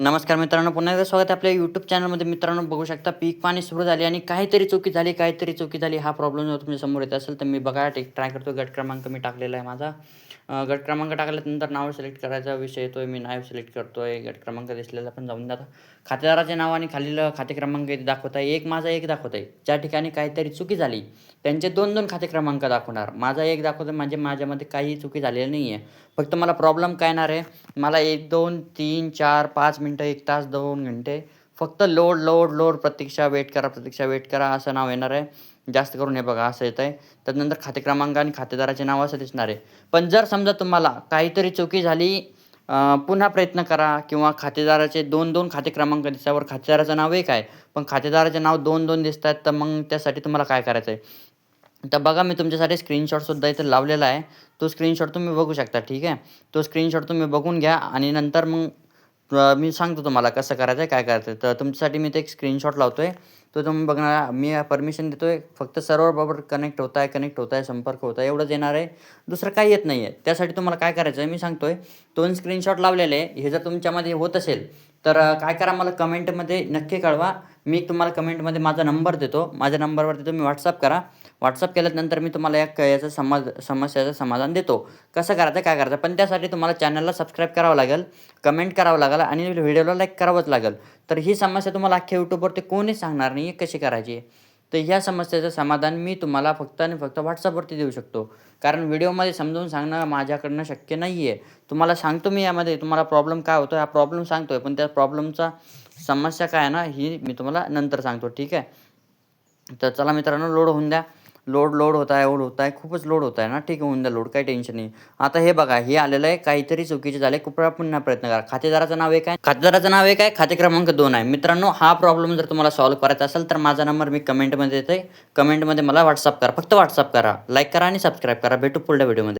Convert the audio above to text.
नमस्कार मित्रांनो पुन्हा एकदा स्वागत आहे आपल्या यूट्यूब चॅनलमध्ये मित्रांनो बघू शकता पीक पाणी सुरू झाली आणि काहीतरी चुकी झाली काहीतरी चुकी झाली हा प्रॉब्लेम जर तुमच्यासमोर येत असेल तर मी बघा टेक ट्राय करतो गट क्रमांक मी टाकलेला आहे माझा. गट क्रमांक टाकल्यानंतर नाव सिलेक्ट करायचा विषय येतो आहे मी नाव सिलेक्ट करतो आहे गट क्रमांक दिसलेला पण जाऊन जाता. खातेदाराचे नाव आणि खालील खाते क्रमांक दाखवत आहे एक माझा एक दाखवत आहे ज्या ठिकाणी काहीतरी चुकी झाली त्यांचे दोन दोन खाते क्रमांक दाखवणार. माझा एक दाखवतो म्हणजे माझ्यामध्ये काही चुकी झालेली नाही आहे फक्त मला प्रॉब्लेम काय येणार आहे? मला एक दोन तीन चार पाच मिनटं एक तास दोन घंटे. फक्त लोड लोड लोड प्रतीक्षा वेट करा प्रतीक्षा वेट करा असं नाव येणार आहे. जास्त करून हे बघा असं येतं आहे त्यानंतर खाते क्रमांक आणि खातेदाराचे नाव असं दिसणार आहे. पण जर समजा तुम्हाला काहीतरी चुकी झाली पुन्हा प्रयत्न करा किंवा खातेदाराचे दोन दोन खाते क्रमांक दिसल्यावर खातेदाराचं नाव एक आहे पण खातेदाराचे नाव दोन दोन दिसत आहेत तर मग त्यासाठी तुम्हाला काय करायचं आहे? तर बघा मी तुमच्यासाठी स्क्रीनशॉटसुद्धा इथं लावलेला आहे. तो स्क्रीनशॉट तुम्ही बघू शकता ठीक आहे? तो स्क्रीनशॉट तुम्ही बघून घ्या आणि नंतर मग मी सांगतो तुम्हाला कसं करायचं आहे काय करायचं आहे. तर तुमच्यासाठी मी ते एक स्क्रीनशॉट लावतो आहे तो तुम्ही बघणार मी परमिशन देतो आहे फक्त सर्व्हरबरोबर कनेक्ट होत आहे कनेक्ट होत आहे संपर्क होत आहे एवढंच येणार आहे. दुसरं काही येत नाही आहे त्यासाठी तुम्हाला काय करायचं आहे मी सांगतो आहे दोन स्क्रीनशॉट लावलेले आहे. हे जर तुमच्यामध्ये होत असेल तर काय करा मला कमेंटमध्ये नक्की कळवा. मी तुम्हाला कमेंटमध्ये माझा नंबर देतो. माझ्या नंबरवरती तुम्ही व्हॉट्सअप करा. व्हॉट्सअप केल्यानंतर मी तुम्हाला या क- याचं समज समस्याचं समाधान देतो. कसं करायचं काय करायचं? पण त्यासाठी तुम्हाला चॅनलला सबस्क्राईब करावं लागेल कमेंट करावं लागेल आणि व्हिडिओला लाईक करावंच लागेल. तर ही समस्या तुम्हाला अख्ख्या यूट्यूबवरती कोणीच सांगणार नाही आहे कशी करायची? आहे तर ह्या समस्येचं समाधान मी तुम्हाला फक्त आणि फक्त व्हॉट्सअपवरती देऊ शकतो. कारण व्हिडिओमध्ये समजावून सांगणं माझ्याकडनं शक्य नाही आहे तुम्हाला सांगतो मी यामध्ये तुम्हाला प्रॉब्लेम काय होतो हा प्रॉब्लेम सांगतो आहे पण त्या प्रॉब्लेमचा समस्या काय आहे ना ही मी तुम्हाला नंतर सांगतो ठीक आहे? तर चला मित्रांनो लोड होऊन द्या. लोड लोड होत आहे लोड होत आहे खूपच लोड होत आहे ना? ठीक आहे होऊन द्या लोड काही टेन्शन नाही. आता हे बघा हे आलेलं आहे काहीतरी चुकीचे झाले कृपया पुन्हा प्रयत्न करा. खातेदाराचं नाव एक आहे. खातेदाराचं नाव एक आहे खाते क्रमांक दोन आहे. मित्रांनो हा प्रॉब्लेम जर तुम्हाला सॉल्व्ह करायचा असेल तर माझा नंबर मी कमेंटमध्ये देते कमेंटमध्ये मला व्हॉट्सअप करा. फक्त व्हॉट्सअप करा. लाईक करा आणि सबस्क्राईब करा. भेटू पुढल्या व्हिडिओमध्ये